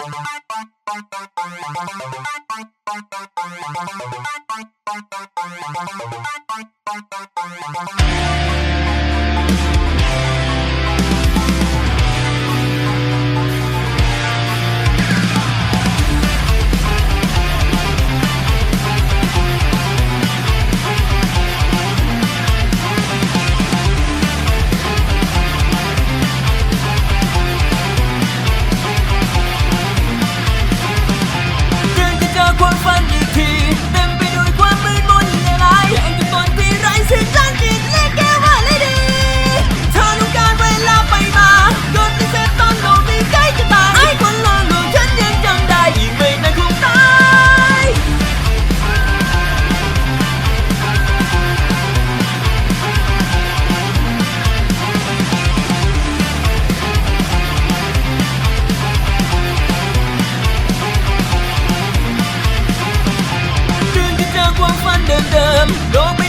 Thank you. dendam Robin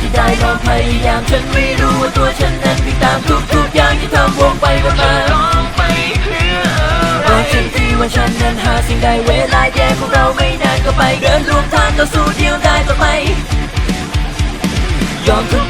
ที่ได้ลองพยายามฉันไม่รู้ว่าตัวฉันนั้นวิ่ตามทุกทุกอย่างที่ทำวงไปว่ามาร้องไปเพื่อบอกฉันที่ว่าฉันนั้นหาสิ่งใดเวลาแย่ของเราไม่นานก็ไปเดินรวมทางต่อสู้เดียวได้ต่อไปยอมทุก